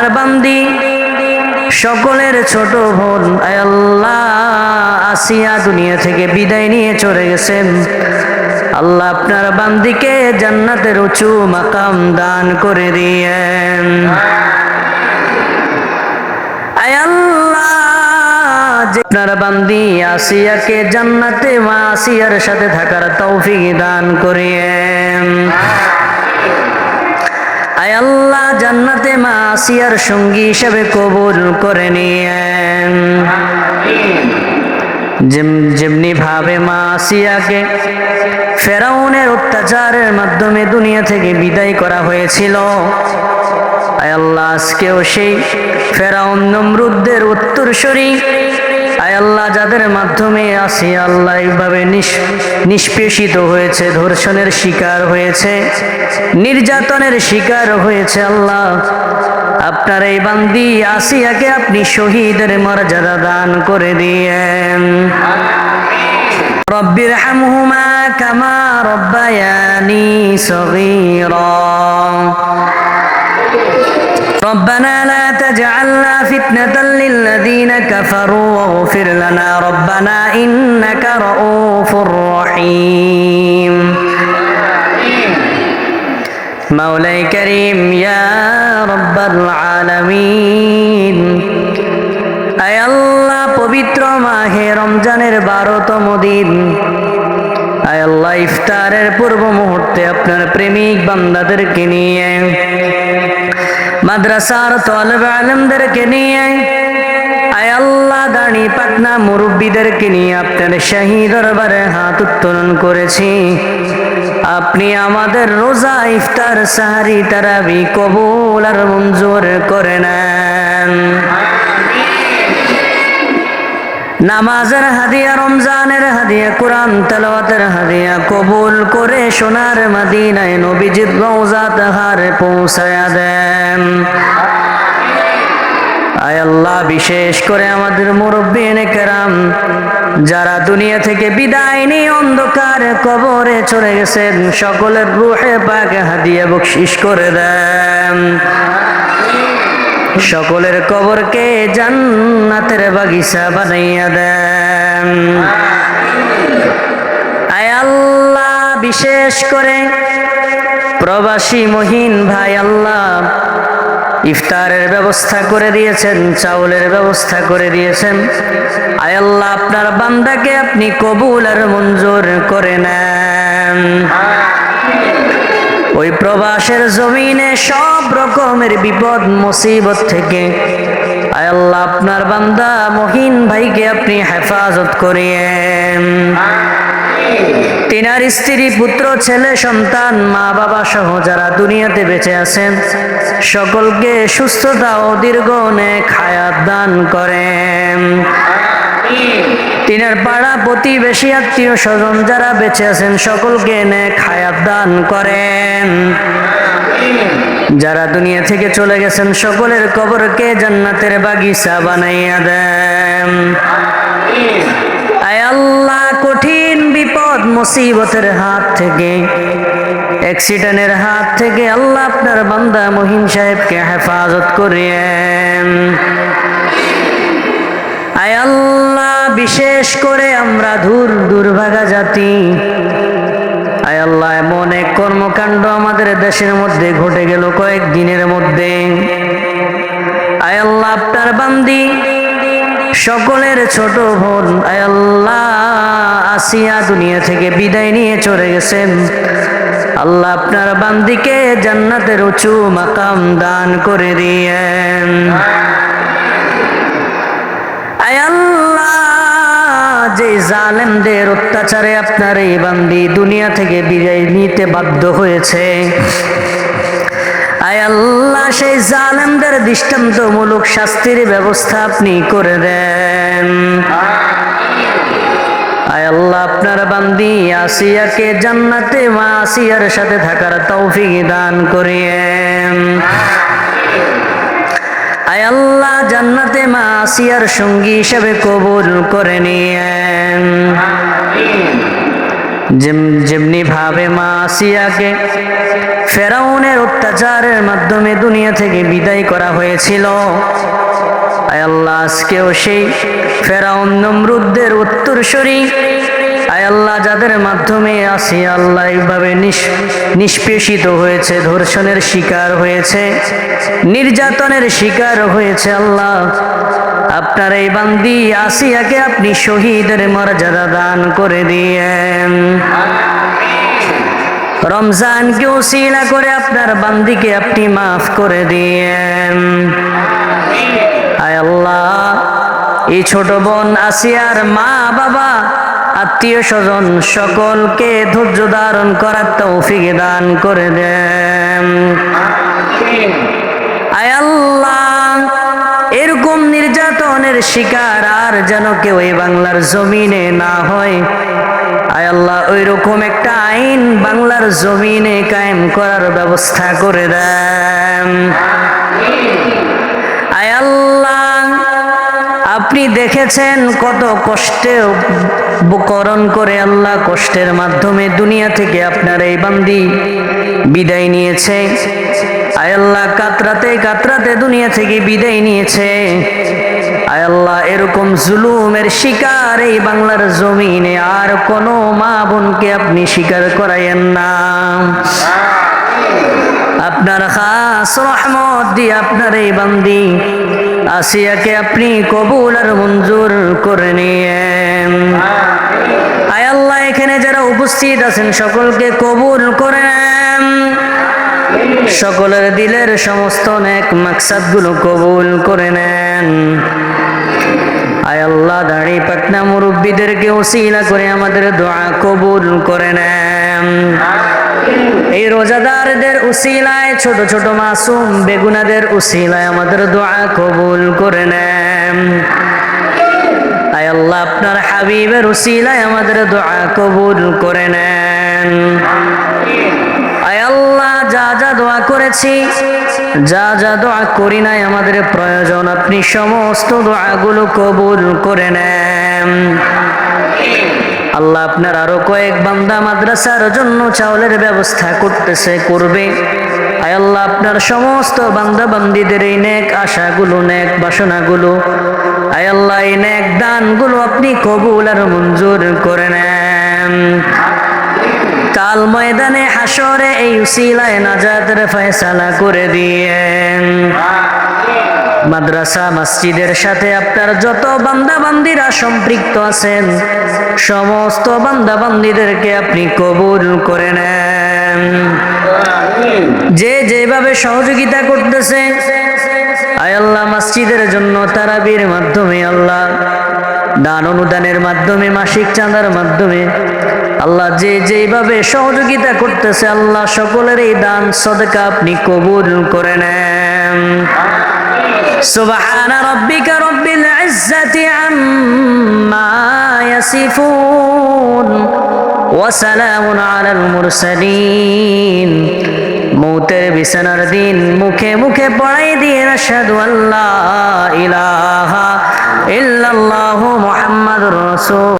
আপনার বান্দি, সকলের ছোট বোন। আল্লাহ, আসিয়া দুনিয়া থেকে বিদায় নিয়ে চলে গেছেন। আল্লাহ আপনার বান্দিকে জান্নাতের উঁচু মাকাম দান করে দিয়েন। আপনার বান্দি আসিয়াকে জান্নাতে মা আসিয়ার সাথে থাকার তৌফিক দান করিয়েন। আয় আল্লাহ জান্নাতে মা আসিয়ার সঙ্গী হিসেবে কবুল করে নিয়েন। যেমনি ভাবে মা আসিয়াকে ফেরাউনের অত্যাচারের মাধ্যমে দুনিয়া থেকে বিদায় করা হয়েছিল, আয় আল্লাহ আজকেও সেই ফেরাউন নমরুদ্দের উত্তরসূরি আয় আল্লাহ, যাদের মাধ্যমে আসি, আল্লাহ এইভাবে নিষ্পেষিত হয়েছে, ধর্ষণের শিকার হয়েছে, নির্যাতনের শিকার হয়েছে আল্লাহ। আপনার এই বান্দি আসিয়াকে আপনি শহীদের মর্যাদা দান করে দিয়েন। রব্বির হামহুমা কামা রব্বায়ানি সগীরা। ربنا لا تجعلنا فتنة للذين كفروا واغفر لنا ربنا إنك رؤوف رحيم مولاي كريم يا رب العالمين আয় আল্লাহ পবিত্র মাহে রমজানের বারোতম দিন আয় আল্লাহ ইফতারের পূর্ব মুহূর্তে আপনার প্রেমিক বান্দাদেরকে নিয়ে মাদ্রাসার তলব আলমদেরকে নিয়ে। আয় আল্লাহ, দাঁড়ি পাটনা মুরব্বীদেরকে নিয়ে আপনার শাহী দরবারে হাত উত্তোলন করেছি। আপনি আমাদের রোজা, ইফতার, সাহারি, তারাবি কবুল আর মঞ্জুর করে নেন। নামাজের হাদিয়া, রমজানের হাদিয়া, কোরআন, তেলাওয়াতের হাদিয়া কবুল করে সোনার মদিনায় নবীজির রওজা তাহারে পৌঁছায়া দেন আয় আল্লাহ, বিশেষ করে আমাদের মুরব্বী কেরাম, যারা দুনিয়া থেকে বিদায় নিয়ে অন্ধকার কবরে চলে গেছেন, সকলের রুহে পাকে হাদিয়া বকশিস করে দেন। সকলের কবরকে জান্নাতের বাগিচা বানাইয়া দেন। আয় আল্লাহ, বিশেষ করে প্রবাসী মহিন ভাই আল্লাহ ইফতারের ব্যবস্থা করে দিয়েছেন, চাউলের ব্যবস্থা করে দিয়েছেন। আয় আল্লাহ, আপনার বান্দাকে আপনি কবুল আর মঞ্জুর করে নেন। ওই প্রবাসের জমিনে সব রকমের বিপদ, মুসিবত থেকে আয় আল্লাহ, আপনার বান্দা মহিন ভাইকে আপনি হেফাজত করিয়েন। তিনার স্ত্রী, পুত্র, ছেলে, সন্তান, মা, বাবা সহ যারা দুনিয়াতে বেঁচে আছেন, সকলকে সুস্থতা ও দীর্ঘ অনেক হায়াত দান করেন। তিনার পাড়া, প্রতিবেশী, আত্মীয় স্বজন যারা বেঁচে আছেন, সকলকে নেক হায়াত দান করেন। যারা দুনিয়া থেকে চলে গেছেন, সকলের কবরকে জান্নাতের বাগিচা বানাইয়া দেন। মুসিবতের হাত থেকে অ্যাক্সিডেন্টের হাত থেকে আল্লাহ আপনার বান্দা মহিন সাহেবকে হেফাজত করিয়েন আয় আল্লাহ, বিশেষ করে আমরা দূর দুর্ভাগা জাতি। আয় আল্লাহ, এমন এক কর্মকাণ্ড আমাদের দেশের মধ্যে ঘটে গেল কয়েক দিনের মধ্যে। আয় আল্লাহ, আপনার বান্দি সকলের ছোট বোন আল্লাহ, আসিয়া দুনিয়া থেকে বিদায় নিয়ে চলে গেছেন। আল্লাহ আপনার বান্দিকে জান্নাতের উঁচু মাকাম দান করে দিয়েন। যে জালেমদের অত্যাচারে আপনার এই বান্দি দুনিয়া থেকে বিদায় নিতে বাধ্য হয়েছে। আয় আল্লাহ, সেই জালেমদের দৃষ্টান্তমূলক শাস্তির ব্যবস্থা আপনি করে দেন। আয় আল্লাহ, আপনার বান্দি আসিয়াকে জান্নাতে মা আসিয়ার সাথে থাকার তৌফিক দান করিয়েন আয় আল্লাহ, জান্নাতে মা আসিয়ার সঙ্গী হিসেবে কবুল করে নিয়েন। যেম- যেমনি ভাবে মা আসিয়াকে ফেরাউনের অত্যাচারের মাধ্যমে দুনিয়া থেকে বিদায় করা হয়েছিল। আয় আল্লাহ, আজকেও সেই ফেরাউন নমরুদ্দের উত্তরসূরি। আয় আল্লাহ, যাদের মাধ্যমে আসি আল্লাহ এইভাবে নিষ্পেষিত হয়েছে, ধর্ষণের শিকার হয়েছে, নির্যাতনের শিকার হয়েছে আল্লাহ। আপনার এই বান্দি আসিয়াকে আপনি শহীদের মর্যাদা দান করে দিয়েন। রমজানকে উসিলা করে আপনার বান্দিকে আপনি মাফ করে দিয়েন। আয় আল্লাহ, এই ছোট বোন আসিয়ার মা, বাবা, আত্মীয় স্বজন সকলকে ধৈর্য ধারণ করার তৌফিক দান করে দেন। আয় আল্লাহ, এরকম নির্যাতনের শিকার আর যেন কেউ এই বাংলার জমিনে না হয়। আয় আল্লাহ ওই রকম একটা আইন বাংলার জমিনে কায়েম করার ব্যবস্থা করে দেন। আয় আল্লাহ, আপনি দেখেছেন কত কষ্টে করণ করে আল্লাহ কষ্টের মাধ্যমে দুনিয়া থেকে আপনার এই বান্দি বিদায় নিয়েছে। আয় আল্লাহ, কাতরাতে কাতরাতে দুনিয়া থেকে বিদায় নিয়েছে। আয় আল্লাহ, এরকম জুলুমের শিকার এই বাংলার জমিনে আর কোনো মা বোনকে আপনি স্বীকার করাইয়েন না। আপনার খাস রহমত দিয়ে আপনার এই বান্দি আসিয়াকে আপনি কবুল আর মঞ্জুর করে নিয়েন। আয় আল্লাহ, এখানে যারা উপস্থিত আছেন সকলকে কবুল করে নেন। সকলের দিলের সমস্ত নেক মাকসাদগুলো কবুল করে নেন। আয় আল্লাহ, দাড়ি পাটনা মুরব্বীদেরকে ওসিলা করে আমাদের দোয়া কবুল করে নেন। এই রোজাদারদের উসিলায় ছোট ছোট মাসুম বেগুনাদের উসিলায় আমাদের দোয়া কবুল করে নেন। আয় আল্লাহ, আপনার হাবিবের উসিলায় আমাদের দোয়া কবুল করে নেন। আয় আল্লাহ, যা যা দোয়া করেছি যা যা দোয়া করি নাই আমাদের প্রয়োজন, আপনি সমস্ত দোয়াগুলো কবুল করে নেন। আল্লাহ আপনার আরও কয়েক বান্দা মাদ্রাসার জন্য চাউলের ব্যবস্থা করতেছে, করবে। আয় আল্লাহ, আপনার সমস্ত বান্দা বান্দিদের এই নেক আশাগুলো, নেক বাসনাগুলো, আয় আল্লাহ, এই নেক দানগুলো আপনি কবুল আর মঞ্জুর করে নেন। কাল ময়দানে হাসরে এই উসিলায় নাজাতের ফয়সালা করে দিয়েন। মাদ্রাসা, মসজিদের সাথে আপনার যত বান্দা বান্দিরা সম্পৃক্ত আছেন, সমস্ত বান্দা বান্দিদেরকে আপনি কবুল করে নেন। যে যেভাবে সহযোগিতা করতেছে, আয় আল্লাহ মসজিদের জন্য তারাবির মাধ্যমে আল্লাহ দান অনুদানের মাধ্যমে, মাসিক চাঁদার মাধ্যমে আল্লাহ যে যেভাবে সহযোগিতা করতেছে, আল্লাহ সকলের এই দান, সদকা আপনি কবুল করে নেন। সুবহান রাব্বিকা রব্বিল ইজ্জাতি আম্মা ইয়াসিফুন ওয়া সালামুন আলাল মুরসালিন। মৌতের বিছানার দিন মুখে মুখে পড়াই দিয়ে আশহাদু আল্লাহ ইলাহা ইল্লাল্লাহু মুহাম্মাদুর রাসূল।